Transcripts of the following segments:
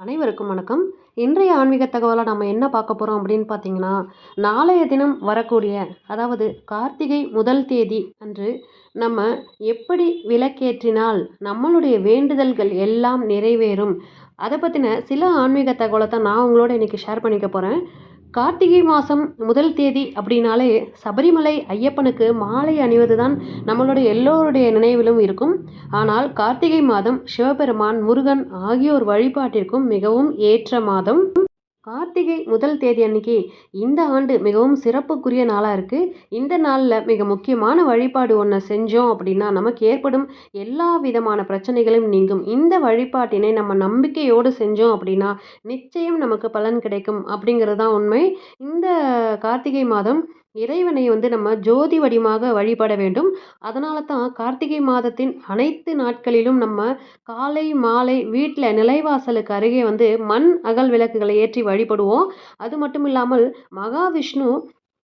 அனைவருக்கும் வணக்கம். இன்றைய ஆன்மீக தகவலை நம்ம என்ன பார்க்க போகிறோம் அப்படின்னு பார்த்தீங்கன்னா நாளைய தினம் வரக்கூடிய அதாவது கார்த்திகை முதல் தேதி அன்று நம்ம எப்படி விளக்கேற்றினால் நம்மளுடைய வேண்டுதல்கள் எல்லாம் நிறைவேறும். அதை பற்றின சில ஆன்மீக தகவலை தான் நான் உங்களோட இன்றைக்கி ஷேர் பண்ணிக்க போகிறேன் கார்த்திகை மாதம் முதல் தேதி அப்படின்னாலே சபரிமலை ஐயப்பனுக்கு மாலை அணிவது தான் நம்மளுடைய எல்லோருடைய நினைவிலும் இருக்கும். ஆனால் கார்த்திகை மாதம் சிவபெருமான் முருகன் ஆகியோர் வழிபாட்டிற்கும் மிகவும் ஏற்ற மாதம். கார்த்திகை முதல் தேதி அன்னைக்கு இந்த ஆண்டு மிகவும் சிறப்புக்குரிய நாளாக இருக்குது இந்த நாளில் மிக முக்கியமான வழிபாடு ஒன்று செஞ்சோம் அப்படின்னா நமக்கு ஏற்படும் எல்லா விதமான பிரச்சனைகளும் நீங்கும். இந்த வழிபாட்டினை நம்ம நம்பிக்கையோடு செஞ்சோம் அப்படின்னா நிச்சயம் நமக்கு பலன் கிடைக்கும் அப்படிங்கிறது தான் உண்மை. இந்த கார்த்திகை மாதம் இறைவனை வந்து நம்ம ஜோதி வடிவமாக வழிபட வேண்டும். அதனால தான் கார்த்திகை மாதத்தின் அனைத்து நாட்களிலும் நம்ம காலை மாலை வீட்டில் நிலைவாசலுக்கு அருகே வந்து மண் அகல் விளக்குகளை ஏற்றி வழிபடுவோம். அது மட்டும் இல்லாமல் மகாவிஷ்ணு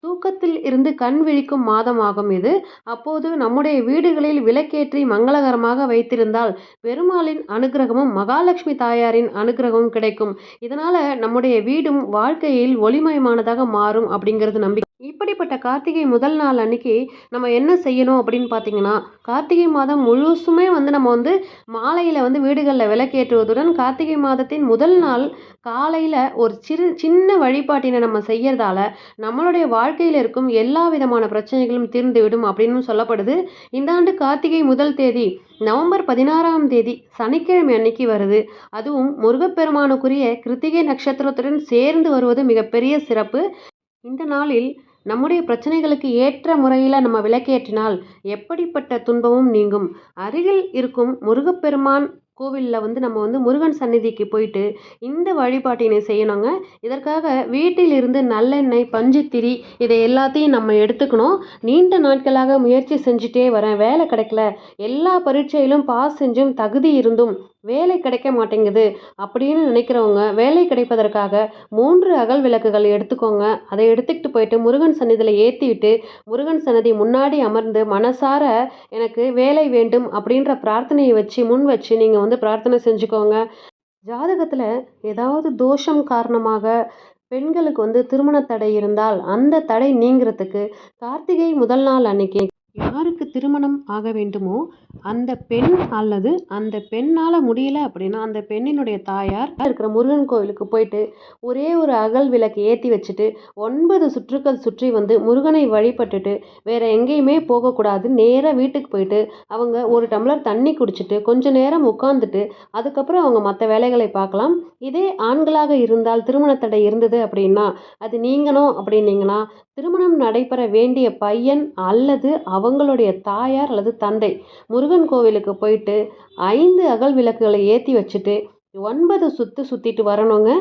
தூக்கத்தில் இருந்து கண் விழிக்கும் மாதமாகும் இது. அப்போது நம்முடைய வீடுகளில் விளக்கேற்றி மங்களகரமாக வைத்திருந்தால் பெருமாளின் அனுகிரகமும் மகாலட்சுமி தாயாரின் அனுகிரகமும் கிடைக்கும். இதனால் நம்முடைய வீடும் வாழ்க்கையில் ஒளிமயமானதாக மாறும் அப்படிங்கிறது நம்பிக்கை. இப்படிப்பட்ட கார்த்திகை முதல் நாள் அன்னைக்கு நம்ம என்ன செய்யணும் அப்படின்னு பார்த்தீங்கன்னா கார்த்திகை மாதம் முழுசுமே வந்து நம்ம வந்து மாலையில் வந்து வீடுகளில் விளக்கேற்றுவதுடன் கார்த்திகை மாதத்தின் முதல் நாள் காலையில் ஒரு சிறு சின்ன வழிபாட்டினை நம்ம செய்யறதால நம்மளுடைய வாழ்க்கையில் இருக்கும் எல்லா விதமான பிரச்சனைகளும் தீர்ந்துவிடும் அப்படின்னு சொல்லப்படுது. இந்த ஆண்டு கார்த்திகை முதல் தேதி நவம்பர் பதினாறாம் தேதி சனிக்கிழமை அன்னைக்கு வருது. அதுவும் முருகப்பெருமானுக்குரிய கிருத்திகை நட்சத்திரத்துடன் சேர்ந்து வருவது மிகப்பெரிய சிறப்பு. இந்த நாளில் நம்முடைய பிரச்சனைகளுக்கு ஏற்ற முறையில் நம்ம விளக்கேற்றினால் எப்படிப்பட்ட துன்பமும் நீங்கும். அருகில் இருக்கும் முருகப்பெருமான் கோவிலில் வந்து நம்ம வந்து முருகன் சந்நிதிக்கு போயிட்டு இந்த வழிபாட்டினை செய்யணுங்க. இதற்காக வீட்டில் இருந்து நல்லெண்ணெய் பஞ்சுத்திரி இதை எல்லாத்தையும் நம்ம எடுத்துக்கணும். நீண்ட நாட்களாக முயற்சி செஞ்சுட்டே வரேன். வேலை கிடைக்கல. எல்லா பரீட்சையிலும் பாஸ் செஞ்சும் தகுதி இருந்தும் வேலை கிடைக்க மாட்டேங்குது அப்படின்னு நினைக்கிறவங்க வேலை கிடைப்பதற்காக மூன்று அகல் விளக்குகள் எடுத்துக்கோங்க. அதை எடுத்துக்கிட்டு போயிட்டு முருகன் சன்னதியில் ஏற்றிவிட்டு முருகன் சன்னதி முன்னாடி அமர்ந்து மனசார எனக்கு வேலை வேண்டும் அப்படின்ற பிரார்த்தனையை வச்சு முன் வச்சு நீங்கள் வந்து பிரார்த்தனை செஞ்சுக்கோங்க. ஜாதகத்தில் ஏதாவது தோஷம் காரணமாக பெண்களுக்கு வந்து திருமண தடை இருந்தால் அந்த தடை நீங்கிறதுக்கு கார்த்திகை முதல் நாள் அன்னைக்கு யாருக்கு திருமணம் ஆக வேண்டுமோ? அந்த பெண் அல்லது அந்த பெண்ணால் முடியல அப்படின்னா அந்த பெண்ணினுடைய தாயார் இருக்கிற முருகன் கோவிலுக்கு போயிட்டு ஒரே ஒரு அகல் விளக்கு ஏற்றி வச்சுட்டு ஒன்பது சுற்றுக்கள் சுற்றி வந்து முருகனை வழிபட்டுட்டு வேற எங்கேயுமே போகக்கூடாது நேராக வீட்டுக்கு போயிட்டு அவங்க ஒரு டம்ளர் தண்ணி குடிச்சிட்டு கொஞ்ச நேரம் உட்காந்துட்டு அதுக்கப்புறம் அவங்க மற்ற வேலைகளை பார்க்கலாம். இதே ஆண்களாக இருந்தால் திருமண தடை இருந்தது அப்படின்னா அது நீங்கணும் அப்படின்னீங்கன்னா திருமணம் நடைபெற வேண்டிய பையன் அல்லது அவங்களுடைய தாயார் அல்லது தந்தை முருகன் கோவிலுக்கு போயிட்டு ஐந்து அகல் விளக்குகளை ஏற்றி வச்சுட்டு ஒன்பது சுற்று சுற்றிட்டு வரணுங்க.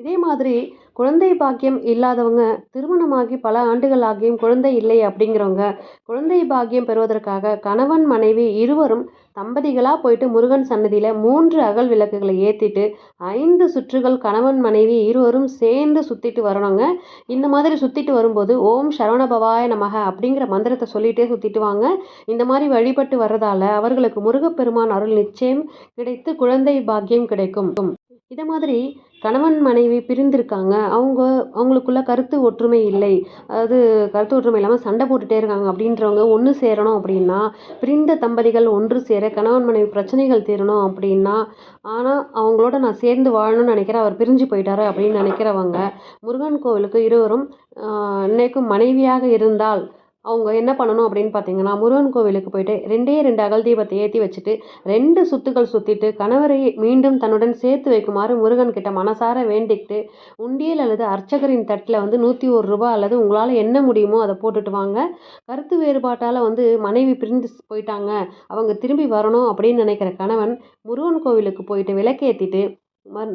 இதே மாதிரி குழந்தை பாக்கியம் இல்லாதவங்க திருமணமாகி பல ஆண்டுகள் ஆகியும் குழந்தை இல்லை அப்படிங்கிறவங்க குழந்தை பாக்கியம் பெறுவதற்காக கணவன் மனைவி இருவரும் தம்பதிகளாக போயிட்டு முருகன் சன்னதியில் மூன்று அகல் விளக்குகளை ஏற்றிட்டு ஐந்து சுற்றுகள் கணவன் மனைவி இருவரும் சேர்ந்து சுற்றிட்டு வரணுங்க. இந்த மாதிரி சுற்றிட்டு வரும்போது ஓம் சரவணபவாய நமக அப்படிங்கிற மந்திரத்தை சொல்லிகிட்டே சுற்றிட்டு வாங்க. இந்த மாதிரி வழிபட்டு வர்றதால அவர்களுக்கு முருகப்பெருமான் அருள் நிச்சயம் கிடைத்து குழந்தை பாக்கியம் கிடைக்கும். இதை மாதிரி கணவன் மனைவி பிரிந்திருக்காங்க. அவங்க அவங்களுக்குள்ள கருத்து ஒற்றுமை இல்லை. அதாவது கருத்து ஒற்றுமை இல்லாமல் சண்டை போட்டுகிட்டே இருக்காங்க அப்படின்றவங்க ஒன்று சேரணும் அப்படின்னா பிரிந்த தம்பதிகள் ஒன்று சேர கணவன் மனைவி பிரச்சனைகள் தீரணும் அப்படின்னா ஆனால் அவங்களோட நான் சேர்ந்து வாழணும்னு நினைக்கிறேன். அவர் பிரிஞ்சு போயிட்டாரு அப்படின்னு நினைக்கிறவங்க முருகன் கோவிலுக்கு இருவரும் இன்னைக்கும் மனைவியாக இருந்தால் அவங்க என்ன பண்ணணும் அப்படின்னு பார்த்தீங்கன்னா முருகன் கோவிலுக்கு போயிட்டு ரெண்டே ரெண்டு அகல் தீபத்தை ஏற்றி வச்சுட்டு ரெண்டு சுத்துக்கள் சுற்றிட்டு கணவரை மீண்டும் தன்னுடன் சேர்த்து வைக்குமாறு முருகன் கிட்ட மனசார வேண்டிக்கிட்டு உண்டியல் அல்லது அர்ச்சகரின் தட்டில் வந்து நூற்றி ஒரு ரூபா அல்லது உங்களால் என்ன முடியுமோ அதை போட்டுட்டு வாங்க. கருத்து வேறுபாட்டால் வந்து மனைவி பிரிந்து போயிட்டாங்க. அவங்க திரும்பி வரணும் அப்படின்னு நினைக்கிற கணவன் முருகன் கோவிலுக்கு போயிட்டு விளக்கேற்றிட்டு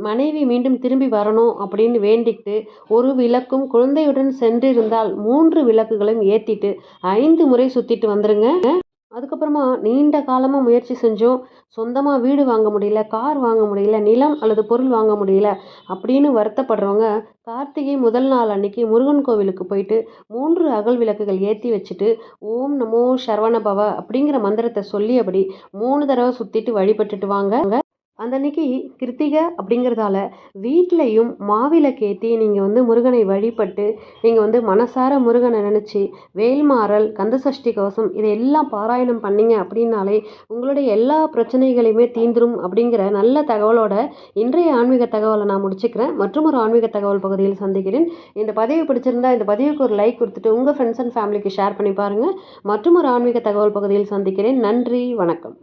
மனைவி மீண்டும் திரும்பி வரணும் அப்படின்னு வேண்டிக்கிட்டு ஒரு விளக்கும் குழந்தையுடன் சென்றிருந்தால் மூன்று விளக்குகளையும் ஏற்றிட்டு ஐந்து முறை சுற்றிட்டு வந்துடுங்க அதுக்கப்புறமா நீண்ட காலமாக முயற்சி செஞ்சோம். சொந்தமாக வீடு வாங்க முடியல கார் வாங்க முடியல நிலம் அல்லது பொருள் வாங்க முடியல அப்படின்னு வருத்தப்படுறவங்க கார்த்திகை முதல் நாள் அன்னைக்கு முருகன் கோவிலுக்கு போயிட்டு மூன்று அகல் விளக்குகள் ஏற்றி வச்சுட்டு ஓம் நமோ சரவணபவ அப்படிங்கிற மந்திரத்தை சொல்லியபடி மூணு தடவை சுற்றிட்டு வழிபட்டுட்டு வாங்க. அந்தன்னைக்கு கிருத்திகை அப்படிங்கிறதால வீட்லேயும் மாவிளக்கேற்றி நீங்கள் வந்து முருகனை வழிபட்டு நீங்கள் வந்து மனசார முருகனை நினச்சி வேல்மாறல் கந்தசஷ்டி கவசம் இதையெல்லாம் பாராயணம் பண்ணிங்க அப்படின்னாலே உங்களுடைய எல்லா பிரச்சனைகளையுமே தீந்துரும் அப்படிங்கிற நல்ல தகவலோட இன்றைய ஆன்மீக தகவலை நான் முடிச்சுக்கிறேன். மற்றும் ஒரு ஆன்மீக தகவல் பகுதியில் சந்திக்கிறேன். இந்த பதிவு பிடிச்சிருந்தா இந்த பதிவுக்கு ஒரு லைக் கொடுத்துட்டு உங்கள் ஃப்ரெண்ட்ஸ் அண்ட் ஃபேமிலிக்கு ஷேர் பண்ணி பாருங்கள் மற்றும் ஒரு ஆன்மீக தகவல் பகுதியில் சந்திக்கிறேன். நன்றி வணக்கம்.